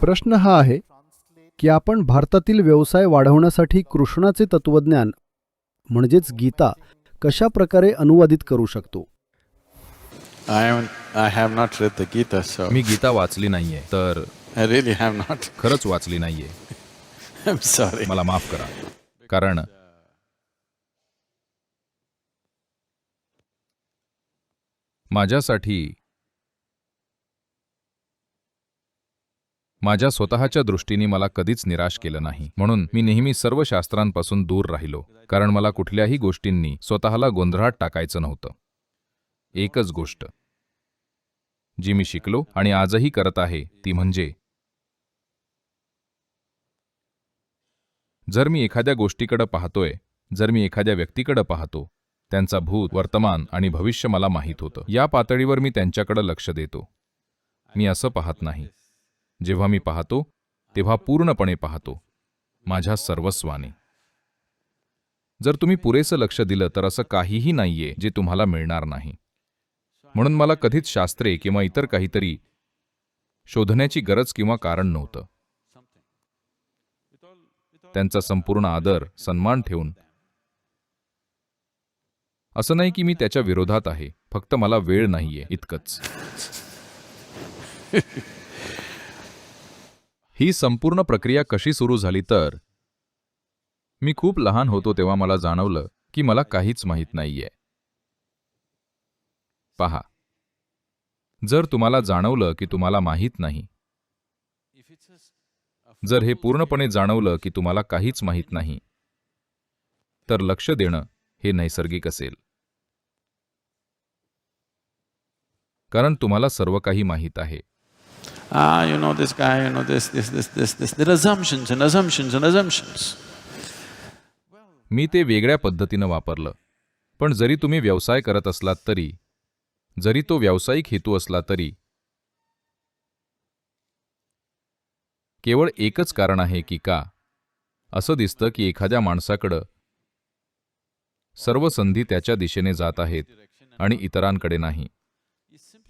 प्रश्न हा आहे की आपण भारतातील व्यवसाय वाढवण्यासाठी कृष्णाचे तत्वज्ञान म्हणजेच गीता कशा प्रकारे अनुवादित करू शकतो मी गीता वाचली नाहीये तर really. खरंच वाचली नाहीये. मला माफ करा कारण माझ्यासाठी माझ्या स्वतःच्या दृष्टीने मला कधीच निराश केलं नाही. म्हणून मी नेहमी सर्व शास्त्रांपासून दूर राहिलो. कारण मला कुठल्याही गोष्टींनी स्वतःला गोंधळात टाकायचं नव्हतं. एकच गोष्ट. जी मी शिकलो आणि आजही करत आहे ती म्हणजे जर मी एखाद्या गोष्टीकडे पाहतोय जर मी एखाद्या व्यक्तीकडे पाहतो त्यांचा भूत वर्तमान आणि भविष्य मला माहीत होतं. या पातळीवर मी त्यांच्याकडे लक्ष देतो. मी असं पाहत नाही. जेव्हा मी पाहतो तेव्हा पूर्णपणे पाहतो. माझ्या सर्वस्वाने. जर तुम्ही पुरेसं लक्ष दिलं तर असं काहीही नाहीये जे तुम्हाला मिळणार नाही. म्हणून मला कधीच शास्त्रे किंवा इतर काहीतरी शोधण्याची गरज किंवा कारण नव्हतं. त्यांचा संपूर्ण आदर सन्मान ठेवून. असं नाही की मी त्याच्या विरोधात आहे फक्त मला वेळ नाहीये इतकंच. ही संपूर्ण प्रक्रिया कशी सुरू झाली तर? मी खूप लहान होतो तेव्हा मला जाणवलं की मला काहीच माहीत नाहीये. पहा. जर तुम्हाला जाणवलं की तुम्हाला माहीत नाही जर हे पूर्णपणे जाणवलं की तुम्हाला काहीच माहीत नाही तर लक्ष देणं हे नैसर्गिक असेल. कारण तुम्हाला सर्व काही माहीत आहे. Ah, you know this guy, you know this, this, this, this, this. There are assumptions and assumptions and assumptions. मी ते वेगळ्या पद्धतीनं वापरलं पण जरी तुम्ही व्यवसाय करत असलात तरी जरी तो व्यावसायिक हेतू असला तरी केवळ एकच कारण आहे की का असं दिसतं की एखाद्या माणसाकडं सर्व संधी त्याच्या दिशेने जात आहेत आणि इतरांकडे नाही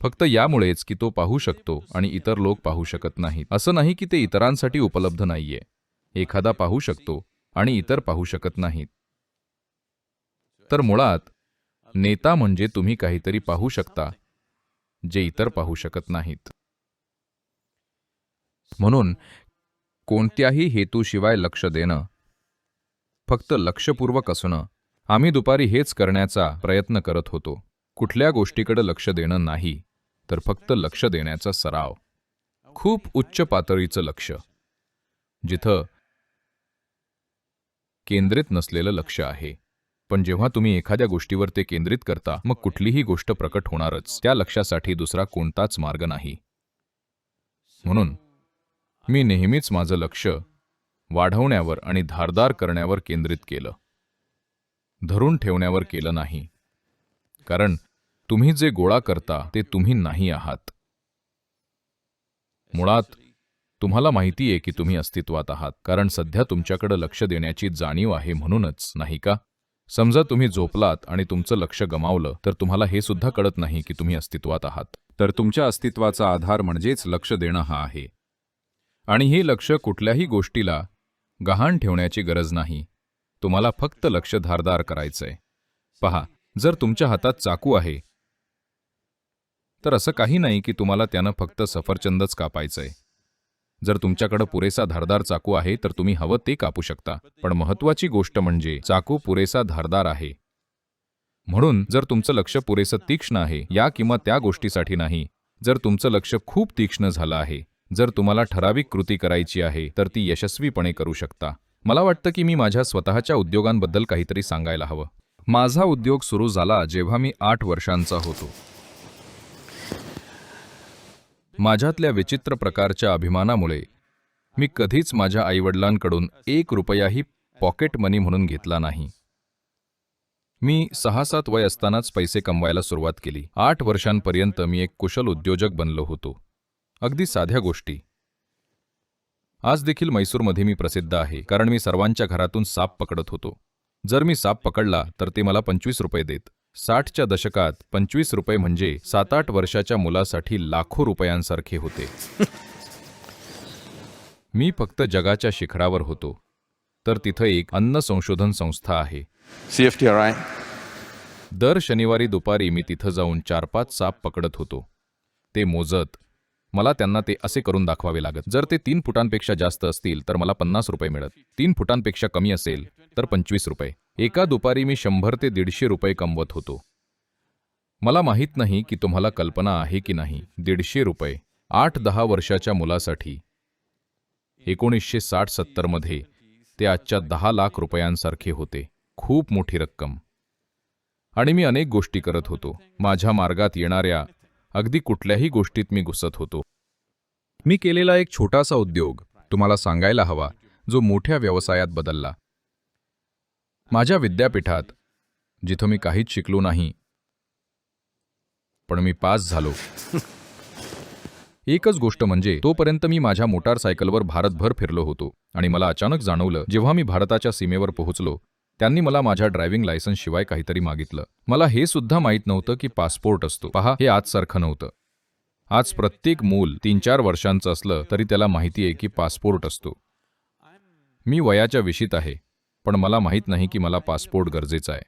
फक्त यामुळेच की तो पाहू शकतो आणि इतर लोक पाहू शकत नाहीत. असं नाही की ते इतरांसाठी उपलब्ध नाहीये. एखादा पाहू शकतो आणि इतर पाहू शकत नाहीत. तर मुळात नेता म्हणजे तुम्ही काहीतरी पाहू शकता जे इतर पाहू शकत नाहीत. म्हणून कोणत्याही हेतूशिवाय लक्ष देणं फक्त लक्षपूर्वक असणं आम्ही दुपारी हेच करण्याचा प्रयत्न करत होतो. कुठल्या गोष्टीकडे लक्ष देणं नाही. तर फक्त लक्ष देण्याचा सराव. खूप उच्च पातळीचं लक्ष. जिथं केंद्रित नसलेलं लक्ष आहे. पण जेव्हा तुम्ही एखाद्या गोष्टीवर ते केंद्रित करता मग कुठलीही गोष्ट प्रकट होणारच. त्या लक्षासाठी दुसरा कोणताच मार्ग नाही. म्हणून मी नेहमीच माझं लक्ष वाढवण्यावर आणि धारदार करण्यावर केंद्रित केलं. धरून ठेवण्यावर केलं नाही. कारण तुम्ही जे गोळा करता ते तुम्ही नाही आहात. मुळात तुम्हाला माहिती आहे की तुम्ही अस्तित्वात आहात कारण सध्या तुमच्याकडे लक्ष देण्याची जाणीव आहे म्हणूनच नाही का? समजा तुम्ही झोपलात आणि तुमचं लक्ष गमावलं तर तुम्हाला हे सुद्धा कळत नाही की तुम्ही अस्तित्वात आहात. तर तुमच्या अस्तित्वाचा आधार म्हणजेच लक्ष देणं हा आहे. आणि हे लक्ष कुठल्याही गोष्टीला गहाण ठेवण्याची गरज नाही. तुम्हाला फक्त लक्ष धारदार करायचंय. पहा जर तुमच्या हातात चाकू आहे तर असं काही नाही की तुम्हाला त्यानं फक्त सफरचंदच कापायचंय. जर तुमच्याकडे पुरेसा धारदार चाकू आहे तर तुम्ही हवं ते कापू शकता. पण महत्वाची गोष्ट म्हणजे चाकू पुरेसा धारदार आहे. म्हणून जर तुमचं लक्ष पुरेसं तीक्ष्ण आहे या किंवा त्या गोष्टीसाठी नाही. जर तुमचं लक्ष खूप तीक्ष्ण झालं आहे जर तुम्हाला ठराविक कृती करायची आहे तर ती यशस्वीपणे करू शकता. मला वाटतं की मी माझ्या स्वतःच्या उद्योगांबद्दल काहीतरी सांगायला हवं. माझा उद्योग सुरू झाला जेव्हा मी आठ वर्षांचा होतो. माझ्यातल्या विचित्र प्रकारच्या अभिमानामुळे मी कधीच माझ्या आईवडिलांकडून एक रुपयाही पॉकेट मनी म्हणून घेतला नाही. मी सहा सात वय असतानाच पैसे कमवायला सुरुवात केली. आठ वर्षांपर्यंत मी एक कुशल उद्योजक बनलो होतो. अगदी साध्या गोष्टी. आज देखील मैसूरमध्ये मी प्रसिद्ध आहे कारण मी सर्वांच्या घरातून साप पकडत होतो. जर मी साप पकडला तर ते मला पंचवीस रुपये देत. साठच्या दशकात पंचवीस रुपये म्हणजे सात आठ वर्षाच्या मुलासाठी लाखो रुपयांसारखे होते. मी फक्त जगाच्या शिखरावर होतो. तर तिथं एक अन्न संशोधन संस्था आहे. CFTRI. दर शनिवारी दुपारी मी तिथं जाऊन चार पाच साप पकडत होतो. ते मोजत मला त्यांना ते असे करून दाखवावे लागत जर ते तीन फुटांपेक्षा जास्त असतील तर मला पन्नास रुपये मिळत. तीन फुटांपेक्षा कमी असेल तर पंचवीस रुपये. एका दुपारी मी शंभर ते दीडशे रुपये कमवत होतो. मला माहीत नाही की तुम्हाला कल्पना आहे की नाही दीडशे रुपये आठ दहा वर्षाच्या मुलासाठी. एकोणीसशे साठ सत्तरमध्ये ते आजच्या दहा लाख रुपयांसारखे होते खूप मोठी रक्कम. आणि मी अनेक गोष्टी करत होतो. माझ्या मार्गात येणाऱ्या अगदी कुठल्याही गोष्टीत मी घुसत होतो. मी केलेला एक छोटासा उद्योग तुम्हाला सांगायला हवा जो मोठ्या व्यवसायात बदलला. माझ्या विद्यापीठात जिथं मी काहीच शिकलो नाही पण मी पास झालो. एकच गोष्ट म्हणजे तोपर्यंत मी माझ्या मोटारसायकलवर भारतभर फिरलो होतो आणि मला अचानक जाणवलं जेव्हा मी भारताच्या सीमेवर पोहोचलो त्यांनी मला माझ्या ड्रायव्हिंग लायसन्स शिवाय काहीतरी मागितलं. मला हे सुद्धा माहीत नव्हतं की पासपोर्ट असतो. पहा हे आजसारखं नव्हतं. आज प्रत्येक मूल तीन चार वर्षांचं असलं तरी त्याला माहिती आहे की पासपोर्ट असतो. मी वयाच्या विशीत आहे. पण मला माहीत नाही की मला पासपोर्ट गरजेचा आहे.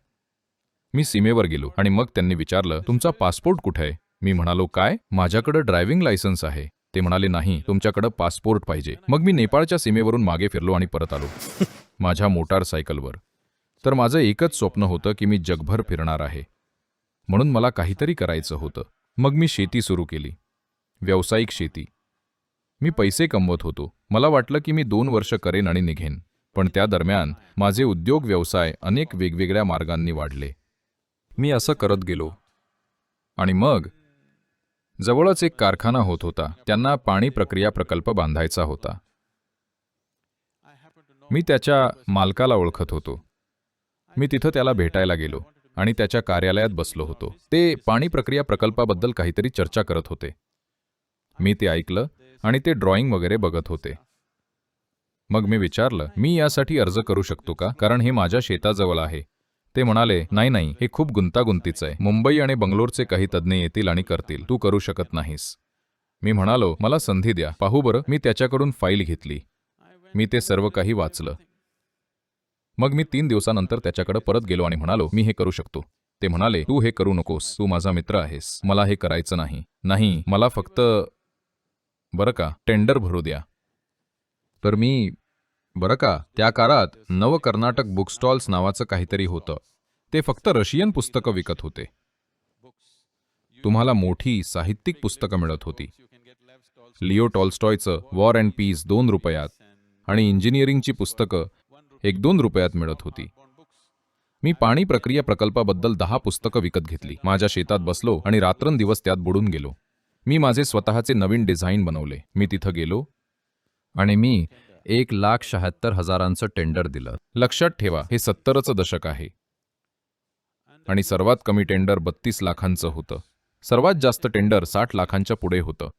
मी सीमेवर गेलो आणि मग त्यांनी विचारलं तुमचा पासपोर्ट कुठे आहे? मी म्हणालो काय? माझ्याकडे ड्रायव्हिंग लायसन्स आहे. ते म्हणाले नाही तुमच्याकडे पासपोर्ट पाहिजे. मग मी नेपाळच्या सीमेवरून मागे फिरलो आणि परत आलो. माझ्या मोटारसायकलवर. तर माझं एकच स्वप्न होतं की मी जगभर फिरणार आहे. म्हणून मला काहीतरी करायचं होतं. मग मी शेती सुरू केली. व्यावसायिक शेती. मी पैसे कमवत होतो. मला वाटलं की मी दोन वर्ष करेन आणि निघेन. पण त्या दरम्यान माझे उद्योग व्यवसाय अनेक वेगवेगळ्या मार्गांनी वाढले. मी असं करत गेलो. आणि मग जवळच एक कारखाना होत होता. त्यांना पाणी प्रक्रिया प्रकल्प बांधायचा होता. मी त्याच्या मालकाला ओळखत होतो. मी तिथं त्याला भेटायला गेलो आणि त्याच्या कार्यालयात बसलो होतो. ते पाणी प्रक्रिया प्रकल्पाबद्दल काहीतरी चर्चा करत होते. मी ते ऐकलं आणि ते ड्रॉइंग वगैरे बघत होते. मग मी विचारलं मी यासाठी अर्ज करू शकतो का? कारण हे माझ्या शेताजवळ आहे. ते म्हणाले नाही नाही हे खूप गुंतागुंतीचं आहे. मुंबई आणि बंगलोरचे काही तज्ज्ञ येतील आणि करतील. तू करू शकत नाहीस. मी म्हणालो मला संधी द्या. पाहू बरं मी त्याच्याकडून फाईल घेतली. मी ते सर्व काही वाचलं. मग मी तीन दिवसानंतर त्याच्याकडे परत गेलो आणि म्हणालो मी हे करू शकतो. ते म्हणाले तू हे करू नकोस. तू माझा मित्र आहेस. मला हे करायचं नाही. नाही मला फक्त बरं का टेंडर भरू द्या. तर मी बरं का त्या काळात नव कर्नाटक बुक स्टॉल्स नावाचं काहीतरी होतं. ते फक्त रशियन पुस्तकं विकत होते. तुम्हाला मोठी साहित्यिक पुस्तकं मिळत होती. लिओ टॉलस्टॉयचं वॉर अँड पीस दोन रुपयात आणि इंजिनिअरिंगची पुस्तकं एक दोन रुपयात मिळत होती. मी पाणी प्रक्रिया प्रकल्पाबद्दल दहा पुस्तकं विकत घेतली. माझ्या शेतात बसलो आणि रात्रंदिवस त्यात बुडून गेलो. मी माझे स्वतःचे नवीन डिझाईन बनवले. मी तिथं गेलो आणि मी एक लाख शहात्तर हजारांचं टेंडर दिलं. लक्षात ठेवा हे सत्तरचं दशक आहे. आणि सर्वात कमी टेंडर बत्तीस लाखांचं होतं. सर्वात जास्त टेंडर साठ लाखांच्या पुढे होतं.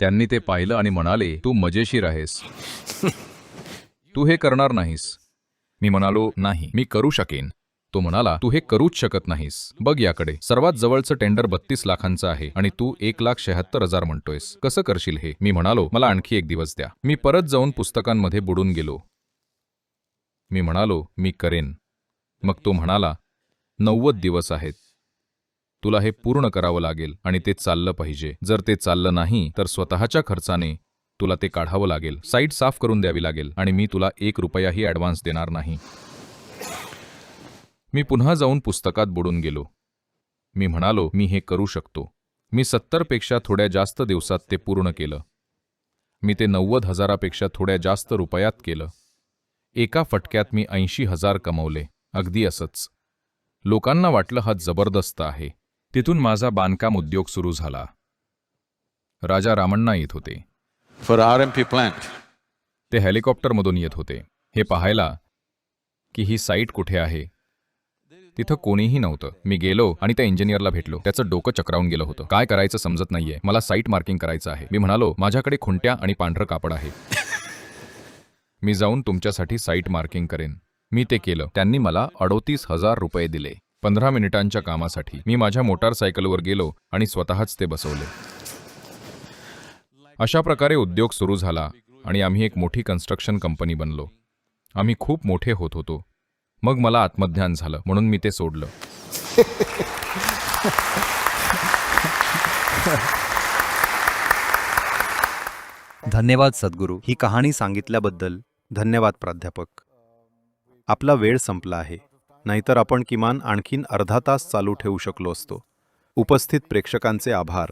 त्यांनी ते पाहिलं आणि म्हणाले तू मजेशीर आहेस. तू हे करणार नाहीस. मी म्हणालो नाही मी करू शकेन. तो म्हणाला तू हे करूच शकत नाहीस. बघ याकडे. सर्वात जवळचं टेंडर बत्तीस लाखांचं आहे आणि तू एक लाख शहात्तर हजार म्हणतोयस. कसं करशील हे? मी म्हणालो मला आणखी एक दिवस द्या. मी परत जाऊन पुस्तकांमध्ये बुडून गेलो. मी म्हणालो मी करेन. मग तो म्हणाला नव्वद दिवस आहेत. तुला हे पूर्ण करावं लागेल आणि ते चाललं पाहिजे. जर ते चाललं नाही तर स्वतःच्या खर्चाने तुला ते काढावं लागेल. साईट साफ करून द्यावी लागेल आणि मी तुला एक रुपयाही ॲडव्हान्स देणार नाही. मी पुन्हा जाऊन पुस्तकात बुडून गेलो. मी म्हणालो मी हे करू शकतो. मी सत्तरपेक्षा थोड्या जास्त दिवसात ते पूर्ण केलं. मी ते नव्वद हजारापेक्षा थोड्या जास्त रुपयात केलं. एका फटक्यात मी ऐंशी हजार कमवले. अगदी असंच. लोकांना वाटलं हा जबरदस्त आहे. तिथून माझा बांधकाम उद्योग सुरू झाला. राजा रामण्णा येत होते. For RMP plant. ते हेलिकॉप्टरमधून येत होते. हे पाहायला की ही साईट कुठे आहे? तिथं कोणीही नव्हतं. मी गेलो आणि त्या इंजिनियरला भेटलो. त्याचं डोकं चक्रावून गेलं होतं. काय करायचं समजत नाहीये. मला साईट मार्किंग करायचं आहे. मी म्हणालो माझ्याकडे खुंट्या आणि पांढरं कापड आहे. मी जाऊन तुमच्यासाठी साईट मार्किंग करेन. मी ते केलं. त्यांनी मला अडोतीस हजार रुपये दिले. पंधरा मिनिटांच्या कामासाठी. मी माझ्या मोटारसायकलवर गेलो आणि स्वतःच ते बसवले. अशा प्रकारे उद्योग सुरू झाला आणि आम्ही एक मोठी कन्स्ट्रक्शन कंपनी बनलो. आम्ही खूप मोठे होत होतो. मग मला आत्मज्ञान झालं म्हणून मी ते सोडलं. धन्यवाद सद्गुरू. ही कहाणी सांगितल्याबद्दल धन्यवाद प्राध्यापक. आपला वेळ संपला आहे. नाहीतर आपण किमान आणखीन अर्धा तास चालू ठेवू शकलो असतो. उपस्थित प्रेक्षकांचे आभार.